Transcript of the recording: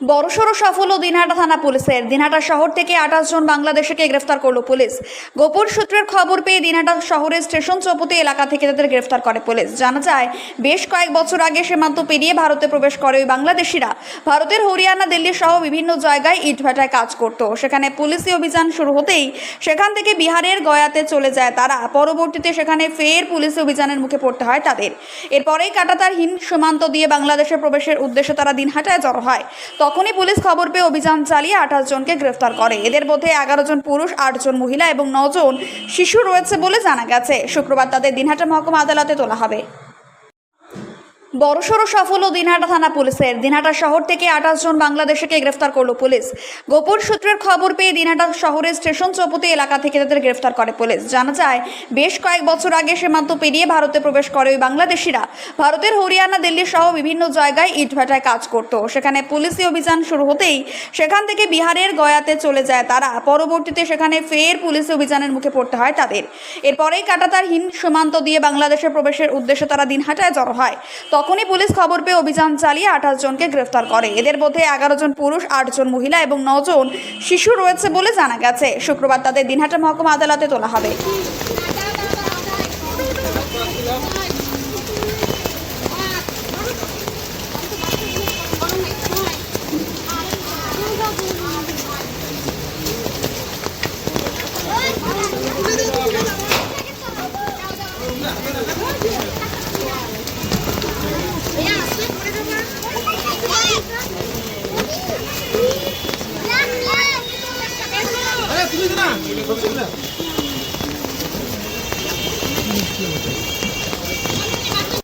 বড়সড় সাফল্য দিনহাটা থানা পুলিশের। দিনহাটা শহর থেকে আঠাশ জন বাংলাদেশিকে গ্রেফতার করল পুলিশ। গোপন সূত্রের খবর পেয়ে দিনহাটা শহরের স্টেশন চৌপতি এলাকা থেকে তাদের গ্রেফতার করে পুলিশ। জানা যায়, বেশ কয়েক বছর আগে সীমান্ত পেরিয়ে ভারতে প্রবেশ করে ওই বাংলাদেশিরা। ভারতের হরিয়ানা, দিল্লি সহ বিভিন্ন জায়গায় ইটভাটায় কাজ করত। সেখানে পুলিশি অভিযান শুরু হতেই সেখান থেকে বিহারের গয়াতে চলে যায় তারা। পরবর্তীতে সেখানে ফের পুলিশি অভিযানের মুখে পড়তে হয় তাদের। এরপরেই কাটাতার কাটাতারহীন সীমান্ত দিয়ে বাংলাদেশে প্রবেশের উদ্দেশ্যে তারা দিনহাটায় জড়ো হয়। তখনই পুলিশ খবর পেয়ে অভিযান চালিয়ে আঠাশ জনকে গ্রেফতার করে। এদের মধ্যে এগারো জন পুরুষ আটজন মহিলা এবং নজন শিশু রয়েছে বলে জানা গেছে। শুক্রবার তাদের দিনহাটা মহকুমা আদালতে তোলা হবে। বড়সড় সাফল্য দিনহাটা থানা পুলিশের। দিনহাটা শহর থেকে আঠাশ জন বাংলাদেশিকে গ্রেফতার করল পুলিশ। গোপন সূত্রের খবর পেয়ে দিনহাটা শহরের স্টেশন চৌপতি এলাকা থেকে তাদের গ্রেফতার করে পুলিশ। জানা যায়, বেশ কয়েক বছর আগে সীমান্ত পেরিয়ে ভারতে প্রবেশ করে ওই বাংলাদেশিরা। ভারতের হরিয়ানা, দিল্লি সহ বিভিন্ন জায়গায় ইটভাটায় কাজ করত। সেখানে পুলিশি অভিযান শুরু হতেই সেখান থেকে বিহারের গয়াতে চলে যায় তারা। পরবর্তীতে সেখানে ফের পুলিশি অভিযানের মুখে পড়তে হয় তাদের। এরপরেই কাটাতারহীন সীমান্ত দিয়ে বাংলাদেশে প্রবেশের উদ্দেশ্যে তারা দিনহাটায় জড়ো হয়। তখনই পুলিশ খবর পেয়ে অভিযান চালিয়ে আঠাশ জনকে গ্রেফতার করে। এদের মধ্যে এগারো জন পুরুষ আটজন মহিলা এবং নজন শিশু রয়েছে বলে জানা গেছে। শুক্রবার তাদের দিনহাটা মহকুমা আদালতে তোলা হবে। আরে 그러면은이건어떻게 해?